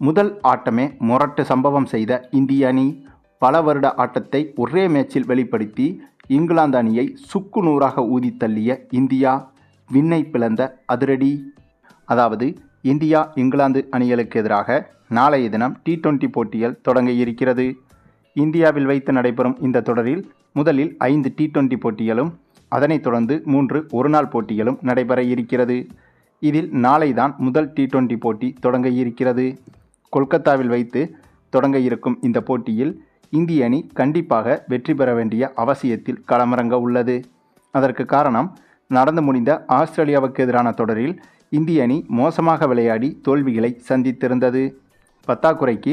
முதல் ஆட்டமே முரட்டு சம்பவம் செய்த இந்திய அணி பல வருட ஆட்டத்தை ஒரே மேட்சில் வெளிப்படுத்தி இங்கிலாந்து அணியை சுக்கு நூறாக ஊதி தள்ளிய இந்தியா விண்ணை பிளந்த அதிரடி. அதாவது இந்தியா இங்கிலாந்து அணிகளுக்கு எதிராக நாளைய தினம் டி டுவெண்டி போட்டிகள் தொடங்க இருக்கிறது. இந்தியாவில் வைத்து நடைபெறும் இந்த தொடரில் முதலில் ஐந்து டி டுவெண்டி போட்டிகளும் அதனைத் தொடர்ந்து மூன்று ஒருநாள் போட்டிகளும் நடைபெற இருக்கிறது. இதில் நாளைதான் முதல் டி டுவெண்டி போட்டி தொடங்க இருக்கிறது. கொல்கத்தாவில் வைத்து தொடங்க இருக்கும் இந்த போட்டியில் இந்திய அணி கண்டிப்பாக வெற்றி பெற வேண்டிய அவசியத்தில் களமிறங்க உள்ளது. அதற்கு காரணம் நடந்து முடிந்த ஆஸ்திரேலியாவுக்கு எதிரான தொடரில் இந்திய அணி மோசமாக விளையாடி தோல்விகளை சந்தித்திருந்தது. பத்தாக்குறைக்கு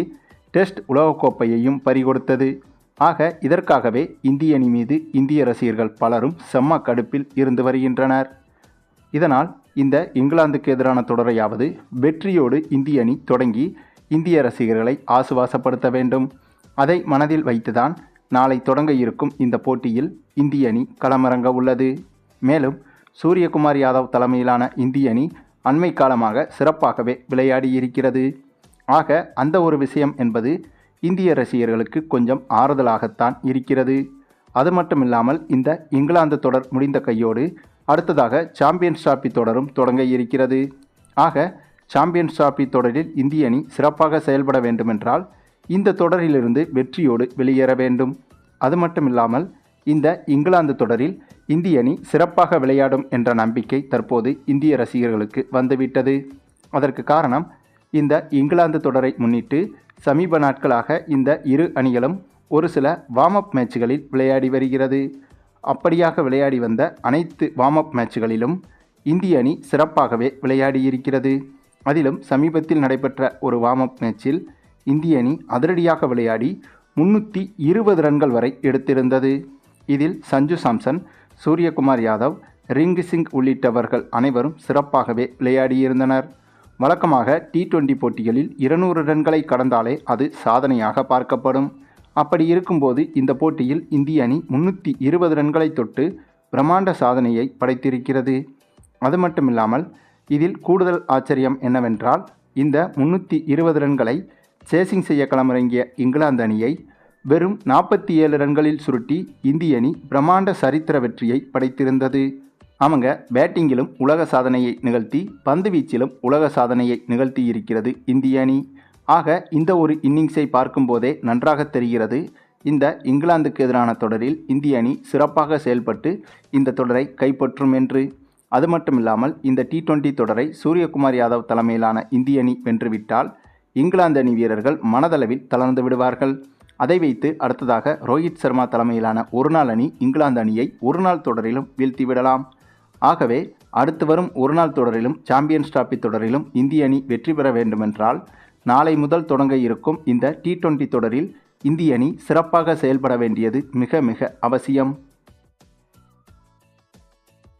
டெஸ்ட் உலகக்கோப்பையையும் பறிகொடுத்தது. ஆக இதற்காகவே இந்திய அணி மீது இந்திய ரசிகர்கள் பலரும் செம்ம கடுப்பில் இருந்து வருகின்றனர். இதனால் இந்த இங்கிலாந்துக்கு எதிரான தொடரையாவது வெற்றியோடு இந்திய அணி தொடங்கி இந்திய ரசிகர்களை ஆசுவாசப்படுத்த வேண்டும். அதை மனதில் வைத்துதான் நாளை தொடங்க இருக்கும் இந்த போட்டியில் இந்திய அணி களமிறங்க உள்ளது. மேலும் சூரியகுமார் யாதவ் தலைமையிலான இந்திய அணி அண்மை காலமாக சிறப்பாகவே விளையாடி இருக்கிறது. ஆக அந்த ஒரு விஷயம் என்பது இந்திய ரசிகர்களுக்கு கொஞ்சம் ஆறுதலாகத்தான் இருக்கிறது. அது மட்டுமில்லாமல் இந்த இங்கிலாந்து தொடர் முடிந்த கையோடு அடுத்ததாக சாம்பியன்ஸ் டிராபி தொடரும் தொடங்க இருக்கிறது. ஆக சாம்பியன்ஸ் டிராபி தொடரில் இந்திய அணி சிறப்பாக செயல்பட வேண்டுமென்றால் இந்த தொடரிலிருந்து வெற்றியோடு வெளியேற வேண்டும். அது மட்டுமில்லாமல் இந்த இங்கிலாந்து தொடரில் இந்திய அணி சிறப்பாக விளையாடும் என்ற நம்பிக்கை தற்போது இந்திய ரசிகர்களுக்கு வந்துவிட்டது. அதற்கு காரணம் இந்த இங்கிலாந்து தொடரை முன்னிட்டு சமீப நாட்களாக இந்த இரு அணிகளும் ஒரு சில வார்ம் அப் மேட்சுகளில் விளையாடி வருகிறது. அப்படியாக விளையாடி வந்த அனைத்து வார்ம் அப் மேட்சுகளிலும் இந்திய அணி சிறப்பாகவே விளையாடியிருக்கிறது. அதிலும் சமீபத்தில் நடைபெற்ற ஒரு வார்ம் அப் மேட்சில் இந்திய அணி அதிரடியாக விளையாடி முன்னூற்றி இருபது ரன்கள் வரை எடுத்திருந்தது. இதில் சஞ்சு சாம்சன் சூரியகுமார் யாதவ் ரிங்கு சிங் உள்ளிட்டவர்கள் அனைவரும் சிறப்பாகவே விளையாடியிருந்தனர். வழக்கமாக டி டுவெண்டி போட்டிகளில் இருநூறு ரன்களை கடந்தாலே அது சாதனையாக பார்க்கப்படும். அப்படி இருக்கும்போது இந்த போட்டியில் இந்திய அணி முன்னூற்றி இருபது ரன்களை தொட்டு பிரம்மாண்ட சாதனையை படைத்திருக்கிறது. அது மட்டுமில்லாமல் இதில் கூடுதல் ஆச்சரியம் என்னவென்றால் இந்த முன்னூற்றி இருபது ரன்களை சேசிங் செய்ய களமிறங்கிய இங்கிலாந்து அணியை வெறும் நாற்பத்தி ஏழு ரன்களில் சுருட்டி இந்திய அணி பிரம்மாண்ட சரித்திர வெற்றியை படைத்திருந்தது. அவங்க பேட்டிங்கிலும் உலக சாதனையை நிகழ்த்தி பந்து வீச்சிலும் உலக சாதனையை நிகழ்த்தி இருக்கிறது இந்திய அணி. ஆக இந்த ஒரு இன்னிங்ஸை பார்க்கும்போதே நன்றாக தெரிகிறது இந்த இங்கிலாந்துக்கு எதிரான தொடரில் இந்திய அணி சிறப்பாக செயல்பட்டு இந்த தொடரை கைப்பற்றும் என்று. அது மட்டும் இல்லாமல் இந்த டி டுவெண்டி தொடரை சூரியகுமார் யாதவ் தலைமையிலான இந்திய அணி வென்றுவிட்டால் இங்கிலாந்து அணி வீரர்கள் மனதளவில் தளர்ந்து விடுவார்கள். அதை வைத்து அடுத்ததாக ரோஹித் சர்மா தலைமையிலான ஒருநாள் அணி இங்கிலாந்து அணியை ஒருநாள் தொடரிலும் வீழ்த்திவிடலாம். ஆகவே அடுத்து வரும் ஒருநாள் தொடரிலும் சாம்பியன்ஸ் டிராபி தொடரிலும் இந்திய அணி வெற்றி பெற வேண்டுமென்றால் நாளை முதல் தொடங்க இருக்கும் இந்த டி டுவெண்டி தொடரில் இந்திய அணி சிறப்பாக செயல்பட வேண்டியது மிக மிக அவசியம்.